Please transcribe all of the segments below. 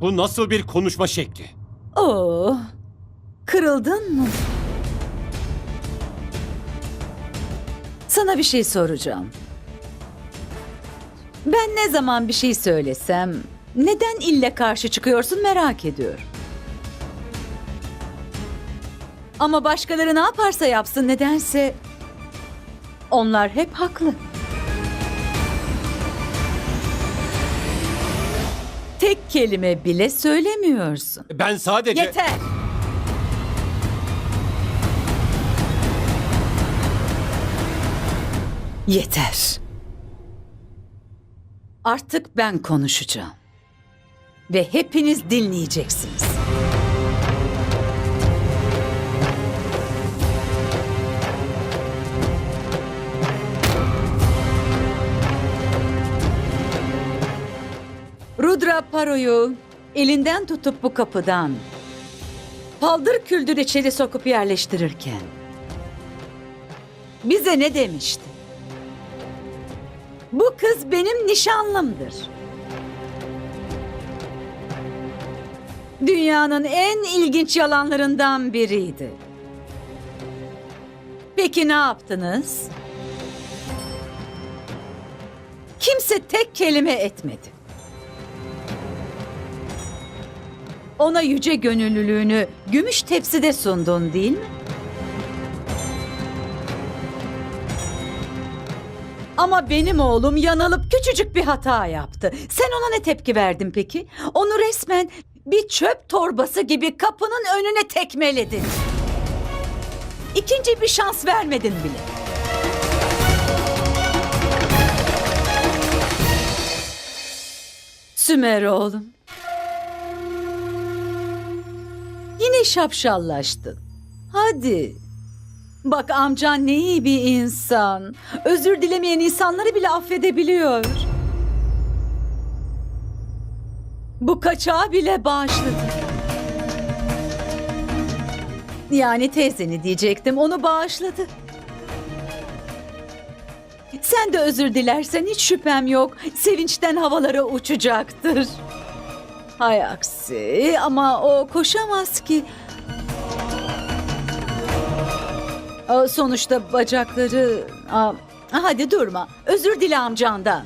Bu nasıl bir konuşma şekli? Oo, kırıldın mı? Sana bir şey soracağım. Ben ne zaman bir şey söylesem neden ille karşı çıkıyorsun merak ediyorum. Ama başkaları ne yaparsa yapsın nedense onlar hep haklı. Tek kelime bile söylemiyorsun. Ben sadece... Yeter. Yeter. Artık ben konuşacağım. Ve hepiniz dinleyeceksiniz. Rudra Paro'yu elinden tutup bu kapıdan paldır küldür içeri sokup yerleştirirken bize ne demişti? Bu kız benim nişanlımdır. Dünyanın en ilginç yalanlarından biriydi. Peki ne yaptınız? Kimse tek kelime etmedi. Ona yüce gönüllülüğünü gümüş tepside sundun değil mi? Ama benim oğlum yanılıp küçücük bir hata yaptı. Sen ona ne tepki verdin peki? Onu resmen bir çöp torbası gibi kapının önüne tekmeledin. İkinci bir şans vermedin bile. Sümer oğlum. Yine şapşallaştın. Hadi. Bak amcan ne iyi bir insan. Özür dilemeyen insanları bile affedebiliyor. Bu kaçağı bile bağışladı. Yani teyzeni diyecektim onu bağışladı. Sen de özür dilersen hiç şüphem yok. Sevinçten havalara uçacaktır. Hay aksi ama o koşamaz ki. Sonuçta bacakları... Hadi durma. Özür dile amcandan.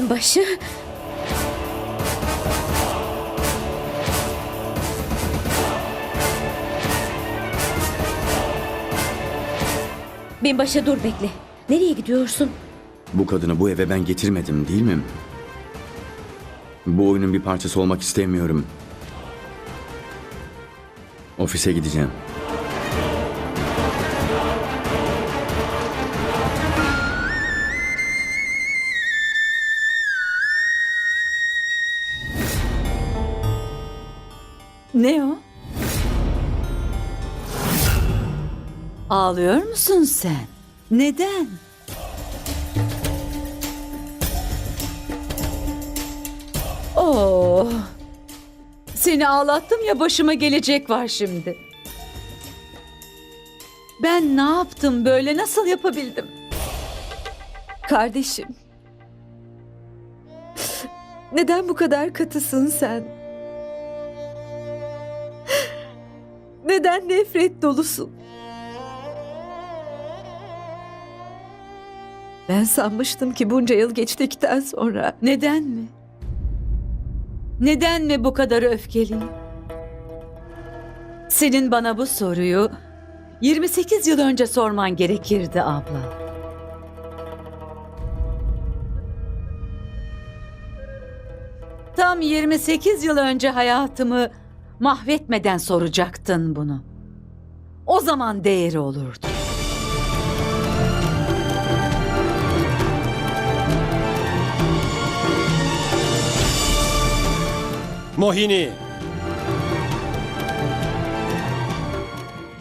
Binbaşı. Binbaşı dur bekle. Nereye gidiyorsun? Bu kadını bu eve ben getirmedim değil mi? Bu oyunun bir parçası olmak istemiyorum. Ofise gideceğim. Ne o? Ağlıyor musun sen? Neden? Oo. Oh. Seni ağlattım ya başıma gelecek var şimdi. Ben ne yaptım böyle nasıl yapabildim? Kardeşim. Neden bu kadar katısın sen? Neden nefret dolusun? Ben sanmıştım ki bunca yıl geçtikten sonra Neden mi? Neden mi bu kadar öfkeliyim? Senin bana bu soruyu 28 yıl önce sorman gerekirdi abla. Tam 28 yıl önce hayatımı mahvetmeden soracaktın bunu. O zaman değeri olurdu. Mohini!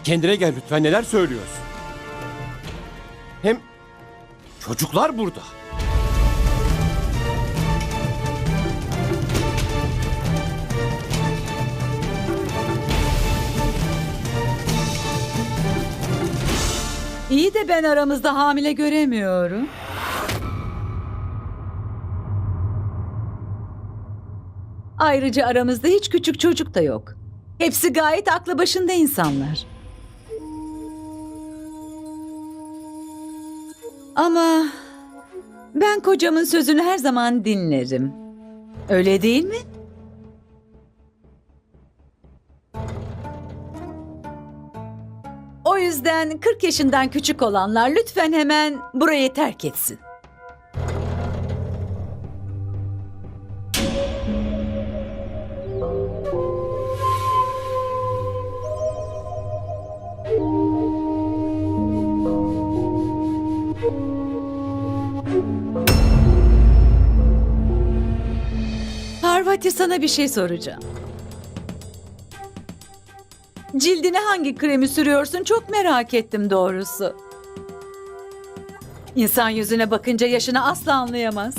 Kendine gel lütfen neler söylüyorsun? Hem çocuklar burada. İyi de ben aramızda hamile göremiyorum. Ayrıca aramızda hiç küçük çocuk da yok. Hepsi gayet aklı başında insanlar. Ama ben kocamın sözünü her zaman dinlerim. Öyle değil mi? O yüzden 40 yaşından küçük olanlar lütfen hemen burayı terk etsin. Parvati sana bir şey soracağım. Cildine hangi kremi sürüyorsun çok merak ettim doğrusu. İnsan yüzüne bakınca yaşını asla anlayamaz.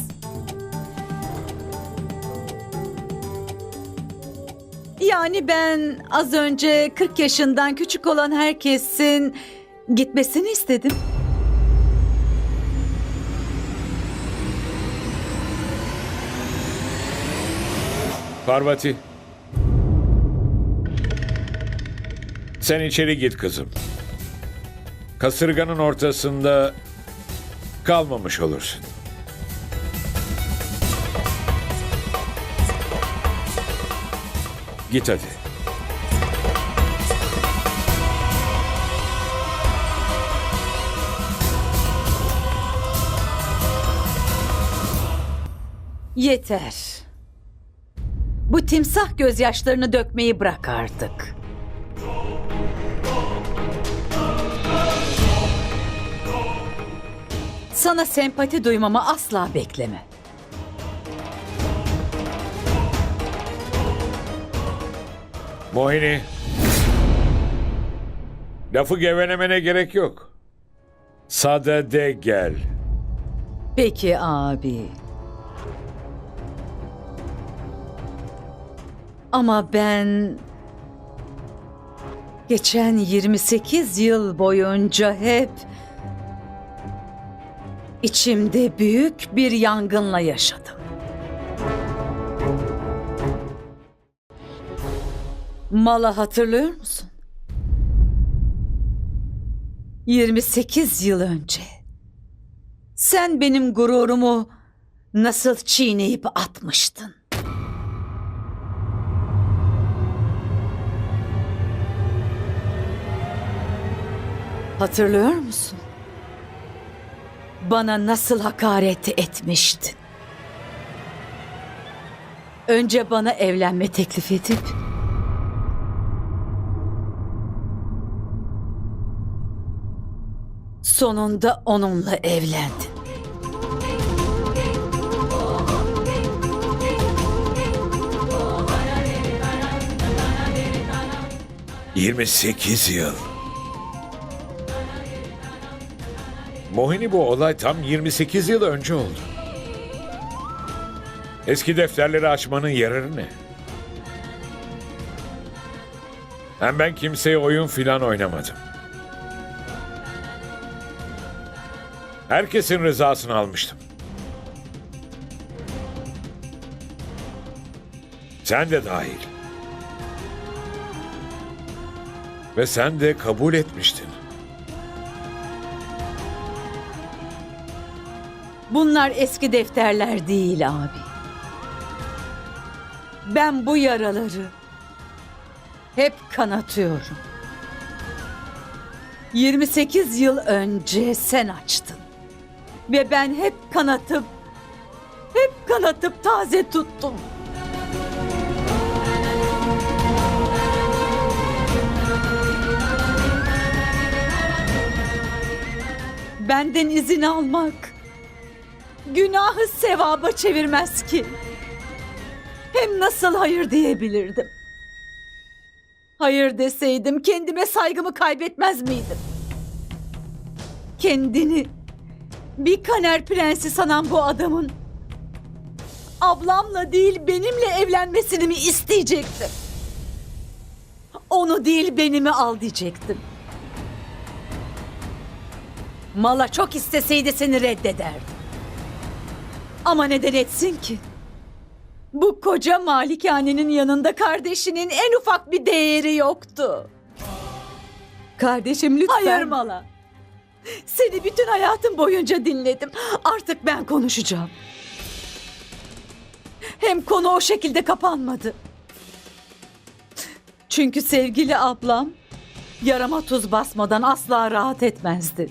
Yani ben az önce 40 yaşından küçük olan herkesin gitmesini istedim. Parvati. Sen içeri git kızım. Kasırganın ortasında kalmamış olursun. Git hadi. Yeter. Bu timsah gözyaşlarını dökmeyi bırak artık. Sana sempati duymamı asla bekleme. Mohini. Lafı gevelemene gerek yok. Sade de gel. Peki abi. Ama ben geçen 28 yıl boyunca hep içimde büyük bir yangınla yaşadım. Mala hatırlıyor musun? 28 yıl önce sen benim gururumu nasıl çiğneyip atmıştın? Hatırlıyor musun? Bana nasıl hakaret etmiştin? Önce bana evlenme teklif edip sonunda onunla evlendin. 28 yıl. Mohini bu olay tam 28 yıl önce oldu. Eski defterleri açmanın yararı ne? Hem ben kimseye oyun filan oynamadım. Herkesin rızasını almıştım. Sen de dahil. Ve sen de kabul etmiştin. Bunlar eski defterler değil abi. Ben bu yaraları hep kanatıyorum. 28 yıl önce sen açtın. Ve ben hep kanatıp, hep kanatıp taze tuttum. Benden izin almak günahı sevaba çevirmez ki. Hem nasıl hayır diyebilirdim? Hayır deseydim kendime saygımı kaybetmez miydim? Kendini Bir kaner prensi sanan bu adamın ablamla değil benimle evlenmesini mi isteyecektim? Onu değil benimi al diyecektim. Mala çok isteseydi seni reddederdi. Ama neden etsin ki? Bu koca malikanenin yanında kardeşinin en ufak bir değeri yoktu. Kardeşim lütfen. Hayır Mala. Seni bütün hayatım boyunca dinledim. Artık ben konuşacağım. Hem konu o şekilde kapanmadı. Çünkü sevgili ablam yarama tuz basmadan asla rahat etmezdi.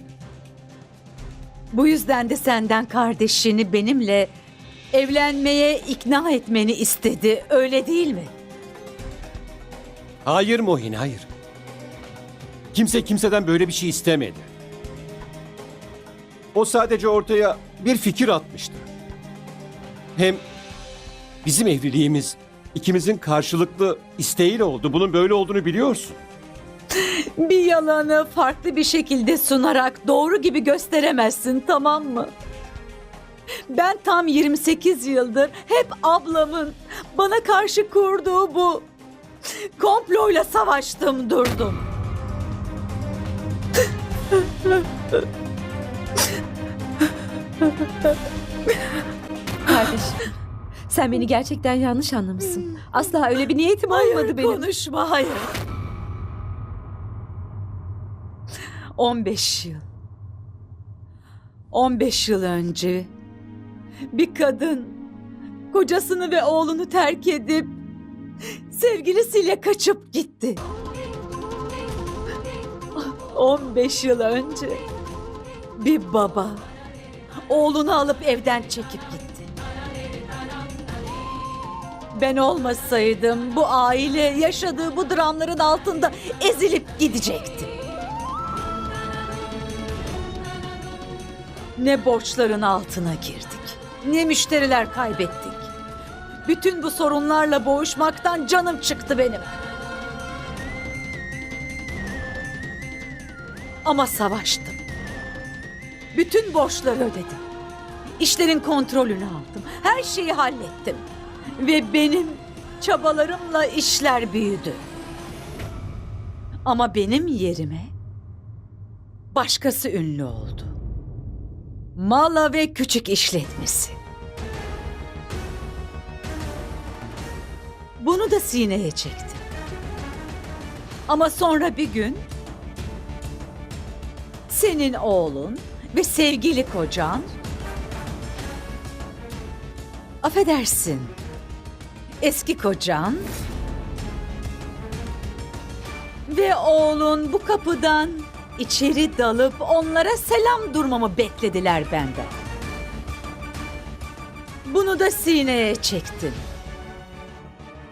Bu yüzden de senden kardeşini benimle evlenmeye ikna etmeni istedi. Öyle değil mi? Hayır Mohin, hayır. Kimse kimseden böyle bir şey istemedi. O sadece ortaya bir fikir atmıştı. Hem bizim evliliğimiz ikimizin karşılıklı isteğiyle oldu. Bunun böyle olduğunu biliyorsun. Bir yalanı farklı bir şekilde sunarak doğru gibi gösteremezsin tamam mı? Ben tam 28 yıldır hep ablamın bana karşı kurduğu bu komployla savaştım durdum. Kardeşim. Sen beni gerçekten yanlış anlamışsın. Asla öyle bir niyetim olmadı Hayır benim. konuşma hayır. 15 yıl. 15 yıl önce bir kadın kocasını ve oğlunu terk edip sevgilisiyle kaçıp gitti. 15 yıl önce bir baba oğlunu alıp evden çekip gitti. Ben olmasaydım bu aile yaşadığı bu dramların altında ezilip gidecekti. Ne borçların altına girdik, ne müşteriler kaybettik. Bütün bu sorunlarla boğuşmaktan canım çıktı benim. Ama savaştım. Bütün borçları ödedim. İşlerin kontrolünü aldım. Her şeyi hallettim. Ve benim çabalarımla işler büyüdü. Ama benim yerime başkası ünlü oldu. Mala ve küçük işletmesi. Bunu da sineye çektim. Ama sonra bir gün senin oğlun ve sevgili kocan affedersin eski kocan ve oğlun bu kapıdan içeri dalıp onlara selam durmamı beklediler benden. Bunu da sineye çektim.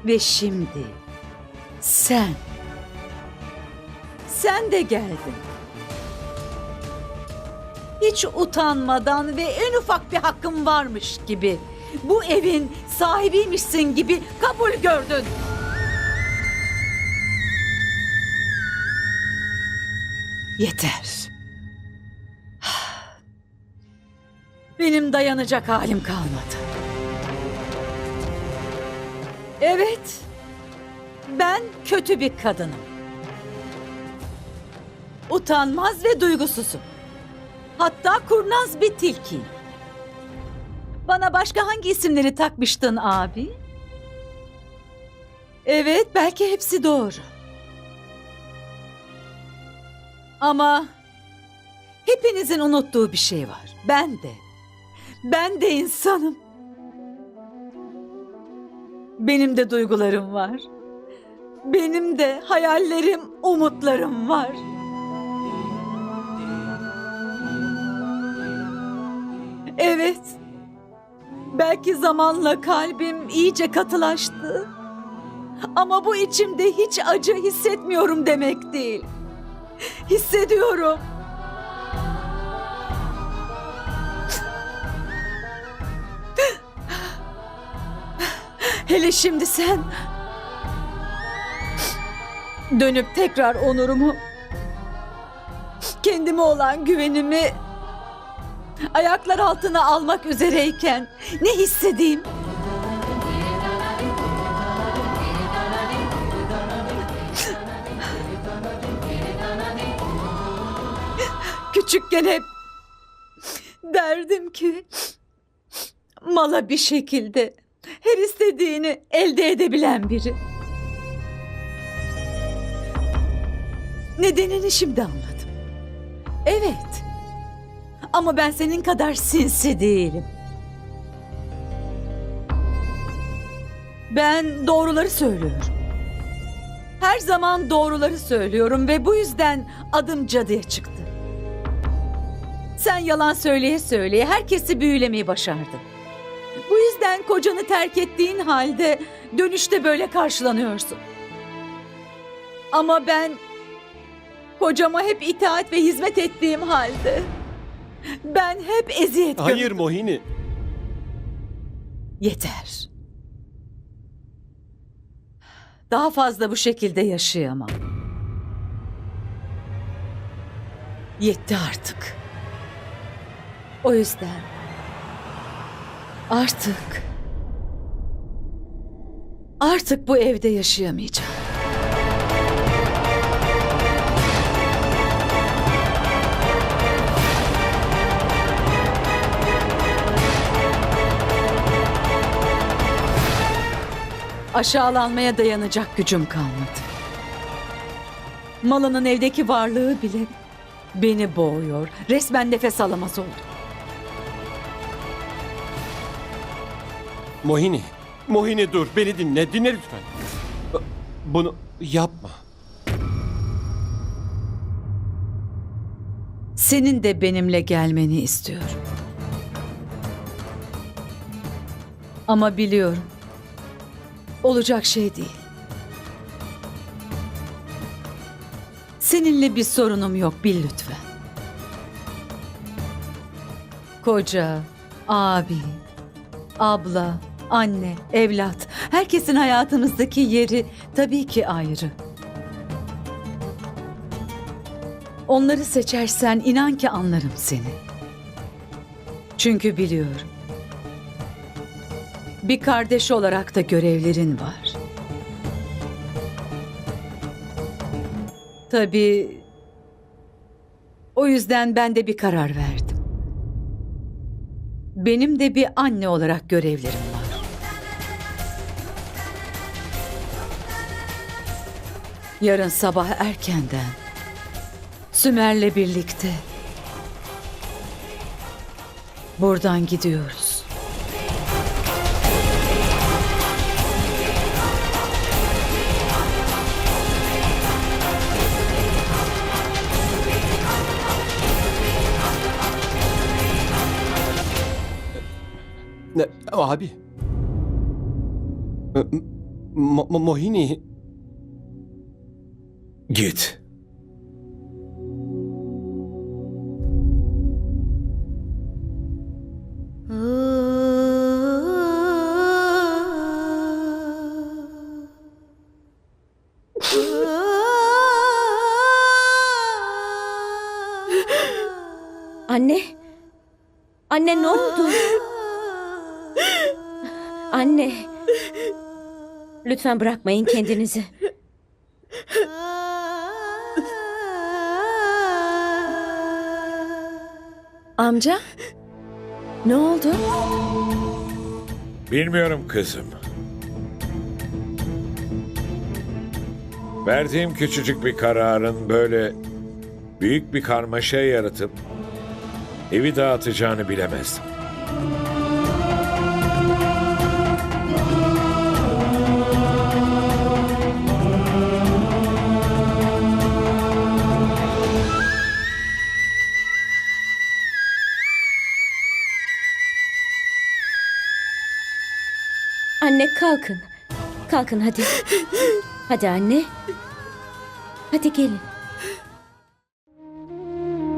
Ve şimdi sen sen de geldin. Hiç utanmadan ve en ufak bir hakkın varmış gibi bu evin sahibiymişsin gibi kabul gördün. Yeter. Benim dayanacak halim kalmadı. Evet. Ben kötü bir kadınım. Utanmaz ve duygusuzum. Hatta kurnaz bir tilkiyim. Bana başka hangi isimleri takmıştın abi? Evet, belki hepsi doğru. Ama hepinizin unuttuğu bir şey var. Ben de. Ben de insanım. Benim de duygularım var. Benim de hayallerim, umutlarım var. Evet. Belki zamanla kalbim iyice katılaştı. Ama bu içimde hiç acı hissetmiyorum demek değil. Hissediyorum. Hele şimdi sen dönüp tekrar onurumu kendime olan güvenimi ayaklar altına almak üzereyken ne hissedeyim? Küçükken hep derdim ki mala bir şekilde her istediğini elde edebilen biri. Nedenini şimdi anladım. Evet. Ama ben senin kadar sinsi değilim. Ben doğruları söylüyorum. Her zaman doğruları söylüyorum ve bu yüzden adım cadıya çıktı. Sen yalan söyleye söyleye herkesi büyülemeyi başardın. Bu yüzden kocanı terk ettiğin halde dönüşte böyle karşılanıyorsun. Ama ben kocama hep itaat ve hizmet ettiğim halde ben hep eziyet Hayır gördüm. Mohini. Yeter. Daha fazla bu şekilde yaşayamam. Yetti artık. O yüzden artık artık bu evde yaşayamayacağım. Aşağılanmaya dayanacak gücüm kalmadı. Malının evdeki varlığı bile beni boğuyor. Resmen nefes alamaz oldum. Mohini. Mohini dur. Beni dinle. Dinle lütfen. Bunu yapma. Senin de benimle gelmeni istiyorum. Ama biliyorum. Olacak şey değil. Seninle bir sorunum yok bil lütfen. Koca, abi, abla, anne, evlat, herkesin hayatımızdaki yeri tabii ki ayrı. Onları seçersen inan ki anlarım seni. Çünkü biliyorum. Bir kardeş olarak da görevlerin var. Tabii o yüzden ben de bir karar verdim. Benim de bir anne olarak görevlerim var. Yarın sabah erkenden Sümer'le birlikte buradan gidiyoruz. Ne? Abi. Mo- Mo- Mohini. Git. Anne. Anne ne oldu? Anne. Lütfen bırakmayın kendinizi. Amca? Ne oldu? Bilmiyorum kızım. Verdiğim küçücük bir kararın böyle büyük bir karmaşa yaratıp evi dağıtacağını bilemezdim. Kalkın. Kalkın hadi. Hadi anne. Hadi gelin.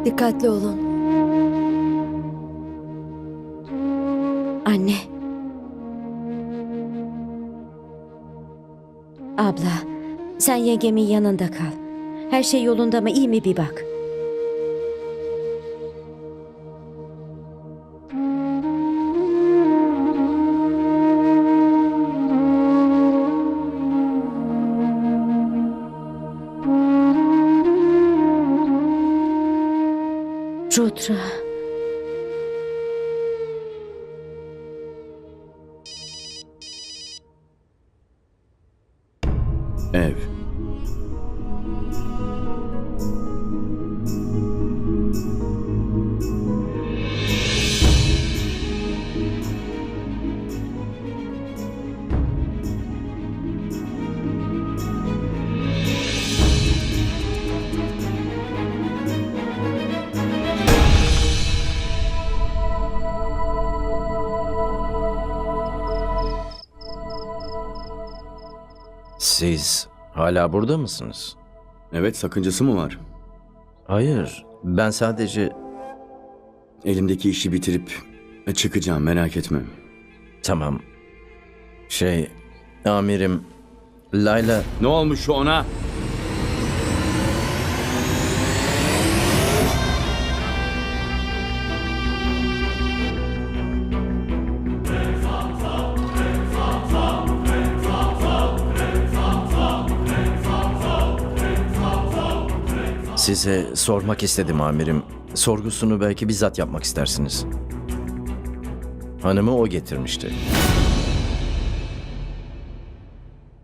Dikkatli olun. Anne. Abla, sen yengemin yanında kal. Her şey yolunda mı iyi mi bir bak. Rutra. Hala burada mısınız? Evet sakıncası mı var? Hayır, ben sadece... Elimdeki işi bitirip çıkacağım merak etme. Tamam. Şey, amirim, Layla... Ne olmuş ona? Size sormak istedim amirim. Sorgusunu belki bizzat yapmak istersiniz. Hanımı o getirmişti.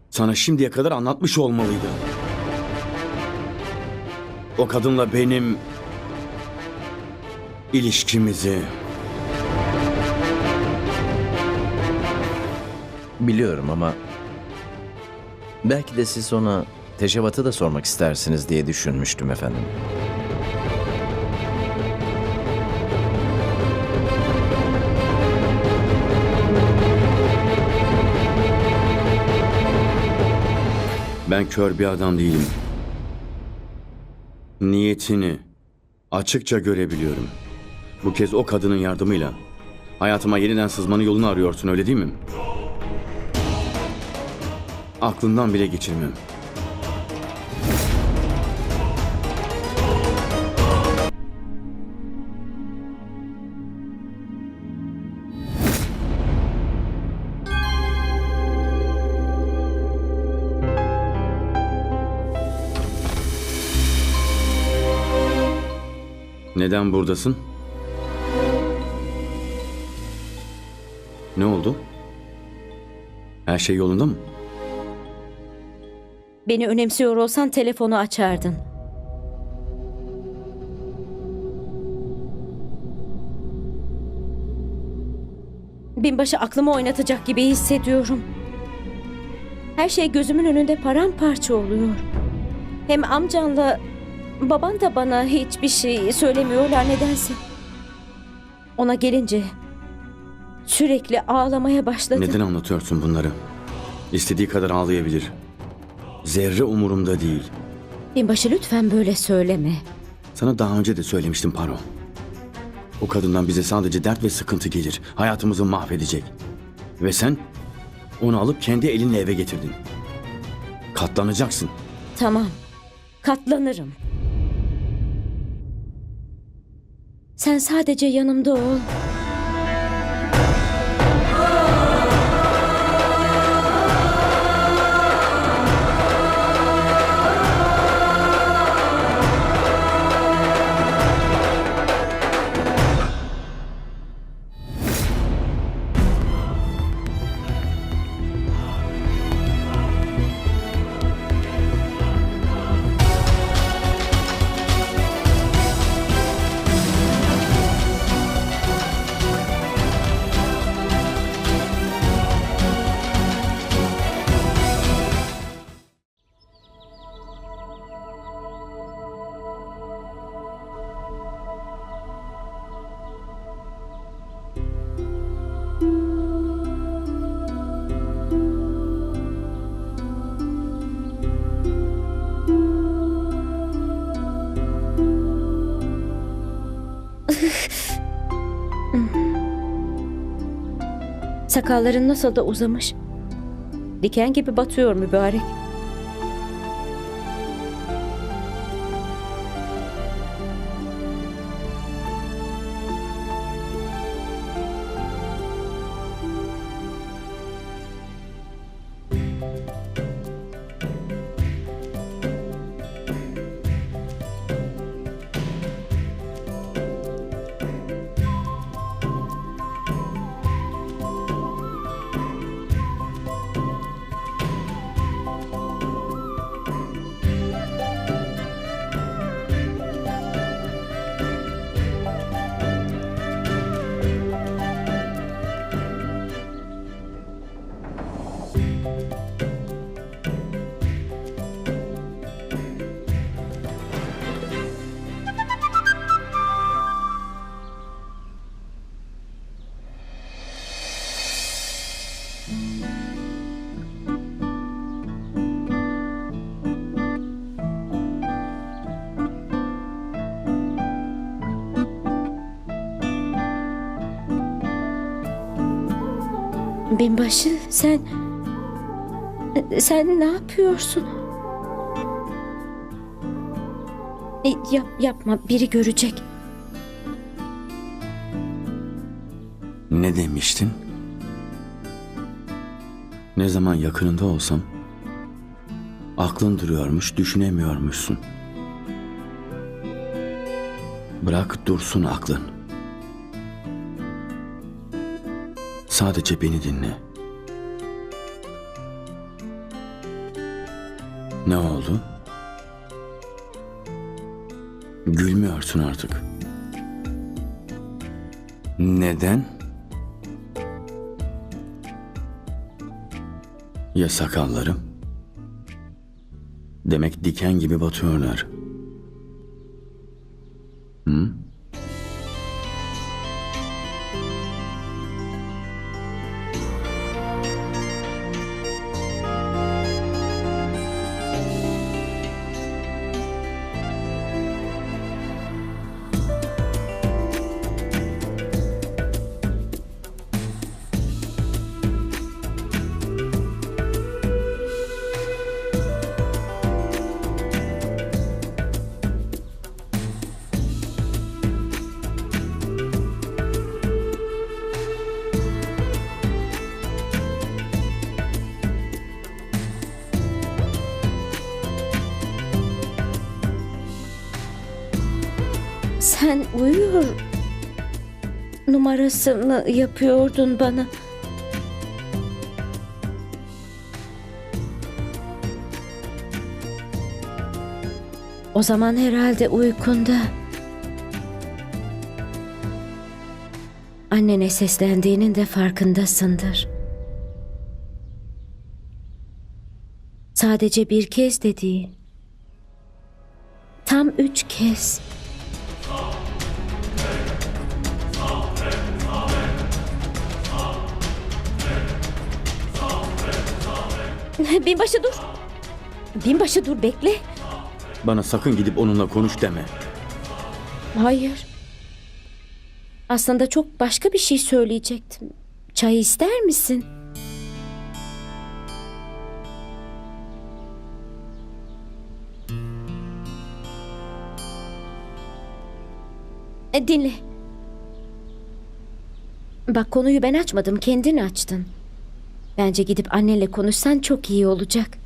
Sana şimdiye kadar anlatmış olmalıydı. O kadınla benim ilişkimizi Biliyorum ama... Belki de siz ona teşevatı da sormak istersiniz diye düşünmüştüm efendim. ben kör bir adam değilim. Niyetini açıkça görebiliyorum. Bu kez o kadının yardımıyla hayatıma yeniden sızmanın yolunu arıyorsun öyle değil mi? Aklından bile geçirmem. Neden buradasın? Ne oldu? Her şey yolunda mı? Beni önemsiyor olsan telefonu açardın. Binbaşı aklımı oynatacak gibi hissediyorum. Her şey gözümün önünde paramparça oluyor. Hem amcanla baban da bana hiçbir şey söylemiyorlar nedense. Ona gelince sürekli ağlamaya başladı. Neden anlatıyorsun bunları? İstediği kadar ağlayabilir. Zerre umurumda değil. Binbaşı lütfen böyle söyleme. Sana daha önce de söylemiştim Paro. O kadından bize sadece dert ve sıkıntı gelir. Hayatımızı mahvedecek. Ve sen onu alıp kendi elinle eve getirdin. Katlanacaksın. Tamam. Katlanırım. Sen sadece yanımda ol. Sakalların nasıl da uzamış. Diken gibi batıyor mübarek. Binbaşı sen... Sen ne yapıyorsun? E, Yap, yapma biri görecek. Ne demiştin? Ne zaman yakınında olsam aklın duruyormuş, düşünemiyormuşsun. Bırak dursun aklın. Sadece beni dinle. Ne oldu? Gülmüyorsun artık. Neden? Ya sakallarım? Demek diken gibi batıyorlar. Sen uyuyor numarası mı yapıyordun bana? O zaman herhalde uykunda. Annene seslendiğinin de farkındasındır. Sadece bir kez de. Tam üç kez. Binbaşı dur. Binbaşı dur bekle. Bana sakın gidip onunla konuş deme. Hayır. Aslında çok başka bir şey söyleyecektim. Çay ister misin? E, dinle. Bak konuyu ben açmadım, kendin açtın. Bence gidip annenle konuşsan çok iyi olacak.